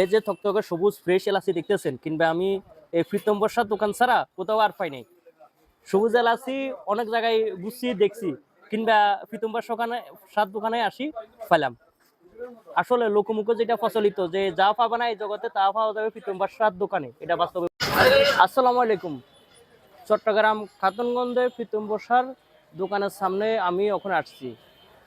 এই যে থকথকে সবুজ ফ্রেশ এলাচি দেখতেছেন কিংবা আমি এই প্রীতম বর্ষার দোকান ছাড়া কোথাও আর পাই নাই। সবুজ এলাচি অনেক জায়গায় গুছিয়ে দেখছি কিংবা প্রীতম বর্ষা সাত দোকানে আসি পেলাম আসলে লোকমুখ যেটা প্রচলিত, যে যা পাবে না এই জগতে তা পাওয়া যাবে প্রীতম বর্ষার দোকানে, এটা বাস্তবে। আসসালামু আলাইকুম। চট্টগ্রাম খাতুনগঞ্জে প্রীতম বর্ষার দোকানের সামনে আমি ওখানে আসছি।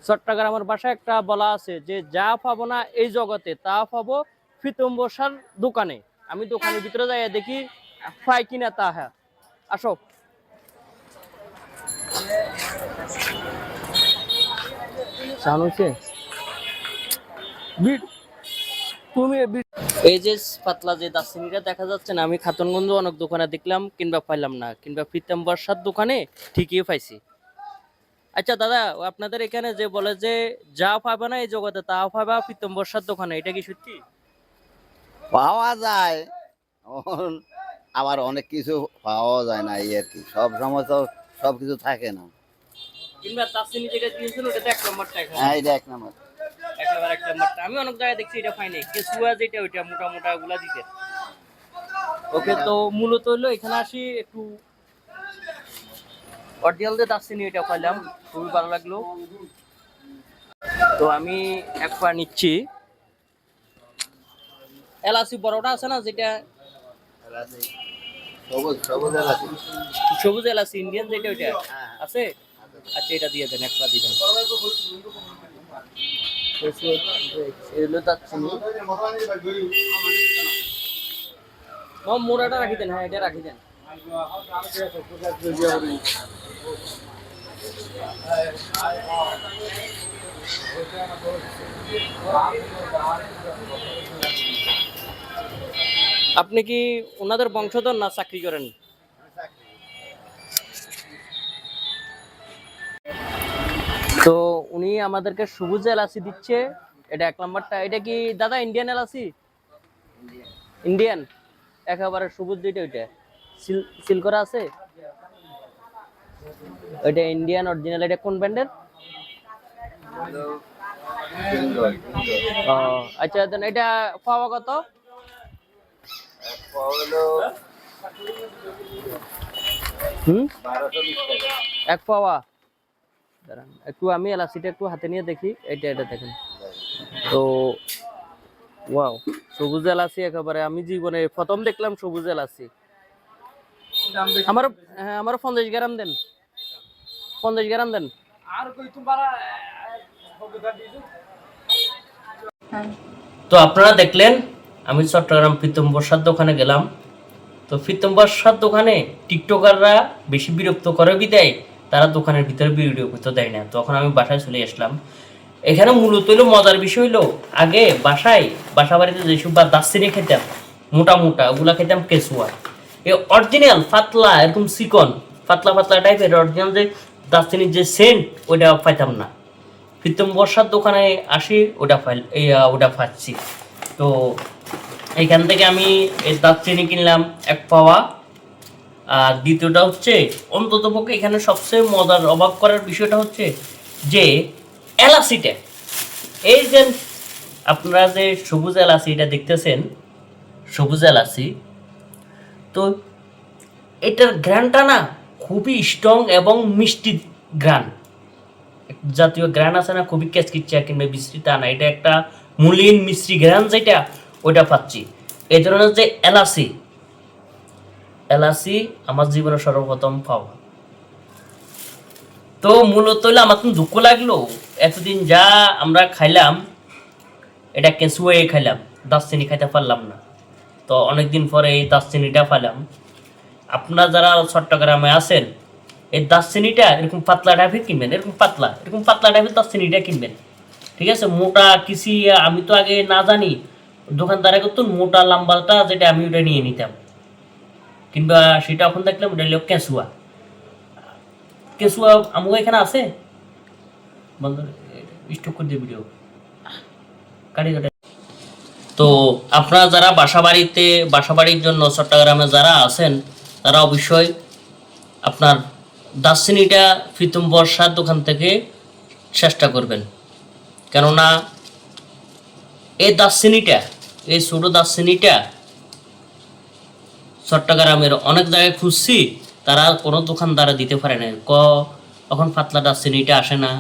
চট্টগ্রামের বাসায় একটা বলা আছে যে যা পাবো না এই জগতে তা পাবো প্রীতম বর্ষার দোকানে। আমি দোকানের ভিতরে যাই দেখি পাই কিনা তা হ্যাঁ। আসো। এই যে পাতলা যে দাসিনিটা দেখা যাচ্ছে না, আমি খাতনগঞ্জ অনেক দোকানে দেখলাম কিংবা পাইলাম না। কিংবা প্রীতম বর্ষার দোকানে ঠিকই পাইছি। আচ্ছা দাদা, আপনাদের এখানে যে বলে যে যা পাবে না এই জগতে, তা পাবা প্রীতম বর্ষার দোকানে, এটা কি সত্যি? পাওয়া যায়। আবার অনেক কিছু পাওয়া যায় না এই আর কি। সব সময় তো সব কিছু থাকে না। কিংবা যেটা দিয়েছিল ওটা এক নম্বরটা হ্যাঁ এটা এক নম্বর। একেবারে এক নম্বরটা। আমি অনেক জায়গায় দেখছি এটা কেসুয়া যেটা ওইটা মোটা মোটা গুলা দিতে ওকে তো মূলত হলো এখানে আসি একটু অরিজিনাল যে দাসিনি এটা পাইলাম। খুবই ভালো লাগল। তো আমি এক পা নিচ্ছি। এলাচি বড়টা আছে না যেটা সবুজ এলাচি। ইন্ডিয়ান যেটা ওইটা আছে? আচ্ছা এটা দিয়ে দেন এক পা দিবেন এগুলো মোড়াটা রাখি দেন হ্যাঁ এটা রাখি দেন। আপনি কি ওনাদের বংশধর না চাকরি করেন? তো উনি আমাদেরকে সবুজ এলাচি দিচ্ছে। এটা এক নম্বরটা। এটা কি দাদা ইন্ডিয়ান এলাচি? ইন্ডিয়ান একেবারে সবুজ যেটা ওইটা। সিল সিল করা আছে? ওইটা ইন্ডিয়ান অরিজিনাল এটা কোন ব্র্যান্ডের ও আচ্ছা দেন এটা পাওয়া কত? এক পাওয়া। একটু আমি এলাচিটা একটু হাতে নিয়ে দেখি এটা এটা দেখেন। তো, ওয়াও, সবুজ এলাচি একেবারে, আমি জীবনে প্রথম দেখলাম সবুজ এলাচি। আমার হ্যাঁ আমার পঞ্চাশ গ্রাম দেন। পঞ্চাশ গ্রাম দেন। তো আপনারা দেখলেন, আমি চট্টগ্রাম প্রীতম বর্ষার দোকানে গেলাম। তো প্রীতম বর্ষার দোকানে টিকটকাররা বেশি বিরক্ত করে বিদায়, তারা দোকানের ভিতরে ভিডিও করতে দেয় না। তখন আমি বাসায় চলে আসলাম। এখানে মূলত হলো মজার বিষয় হলো আগে বাসায়, বাসা বাড়িতে যেসব বা দাস্তিনি খেতাম, মোটা মোটা, ওগুলা খেতাম কেঁচুয়া। এই অরিজিনাল পাতলা এরকম চিকন, পাতলা পাতলা টাইপের অরিজিনাল যে দাস্তিনির যে সেন্ট ওইটা পাইতাম না। প্রীতম বর্ষার দোকানে আসি, ওটা ফাইল ওটা পাচ্ছি তো এখান থেকে আমি এই দারচিনি কিনলাম এক পাওয়া। আর দ্বিতীয়টা হচ্ছে, অন্তত পক্ষে এখানে সবচেয়ে মজার অবাক করার বিষয়টা হচ্ছে যে এলাচিটা এই যে আপনারা যে সবুজ এলাচি এটা দেখতেছেন, সবুজ এলাচি তো এটার গ্রানটা না খুবই স্ট্রং এবং মিষ্টি গ্রান। জাতীয় গ্রান আছে না, খুবই ক্যাচকিচ্ছা কিংবা বিশ্রী, তা না, এটা একটা মূলিন মিশ্রি গ্রান যেটা ওইটা পাচ্ছি। এই ধরনের যে এলাচি এলাচি আমার জীবনে সর্বপ্রথম পাওয়া। তো মূলত হলে আমার তো দুঃখ লাগল, এতদিন যা আমরা খাইলাম, এটা কেঁচুয়ে খাইলাম, দারচিনি খাইতে পারলাম না। তো অনেকদিন পরে এই দারচিনিটা পাইলাম। আপনারা যারা চট্টগ্রামে আছেন এই দারচিনিটা এরকম পাতলা টাইপের কিনবেন, এরকম পাতলা এরকম পাতলা টাইপের দারচিনিটা কিনবেন। ঠিক আছে? মোটা, কিসি, আমি তো আগে না জানি, দোকানদারে করতো মোটা, লাম্বাটা যেটা আমি ওটা নিয়ে নিতাম। কিংবা সেটা এখন দেখলাম, ওটা হলো কেঁচুয়া। কেঁচুয়া আমাকে এখানে আছে? বন্ধ স্টক করে দিয়ে ভিডিও কাটি। তো আপনারা যারা বাসা বাড়িতে, বাসা বাড়ির জন্য চট্টগ্রামে যারা আছেন, তারা অবশ্যই আপনার দার্শিনীটা প্রীতম বর্ষার দোকান থেকে চেষ্টা করবেন। কেননা এই দার্শিনীটা এই ছোট দার্শনিকটা চট্টগ্রামের অনেক জায়গায় খুঁজছি, তারা কোনো দোকানদারা দিতে পারে না ক, এখন পাতলা দার্শনিকটা আসে না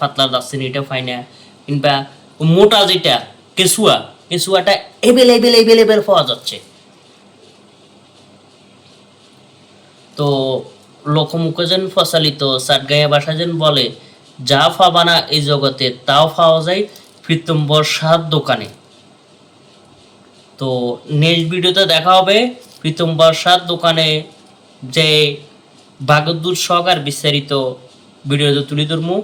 পাতলা দার্শনিকটা পাই না। কিংবা মোটা যেটা, কেঁচুয়া, কেঁচুয়াটা এভেলেবেল এভেলেবেল পাওয়া যাচ্ছে। তো লোকমুখে যেন প্রচালিত সাটগাইয়া যেন বলে যা পাবা না এই জগতে তাও পাওয়া যায় প্রীতম্বর সাত দোকানে। তো নেক্সট ভিডিওতে দেখা হবে প্রীতম্বর সাত দোকানে যে বাগদুর শখ আর বিস্তারিত ভিডিওতে তুলে ধরবো।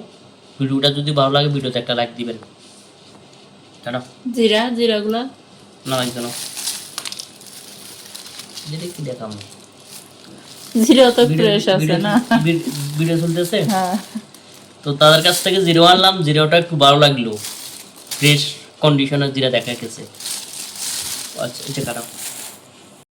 ভিডিওটা যদি ভালো লাগে ভিডিওতে একটা লাইক দিবেন। টাটা। জিরা জিরাগুলা। না লাগবে না। যেটা কি দেখাম জিরা তো ফ্রেশ আছে না? ভিডিও চলতেছে? হ্যাঁ। তো তাদের কাছ থেকে জিরো আনলাম জিরোটা একটু ভালো লাগল। ফ্রেশ কন্ডিশনের জিরা দেখা গেছে। আচ্ছা এটা খারাপ।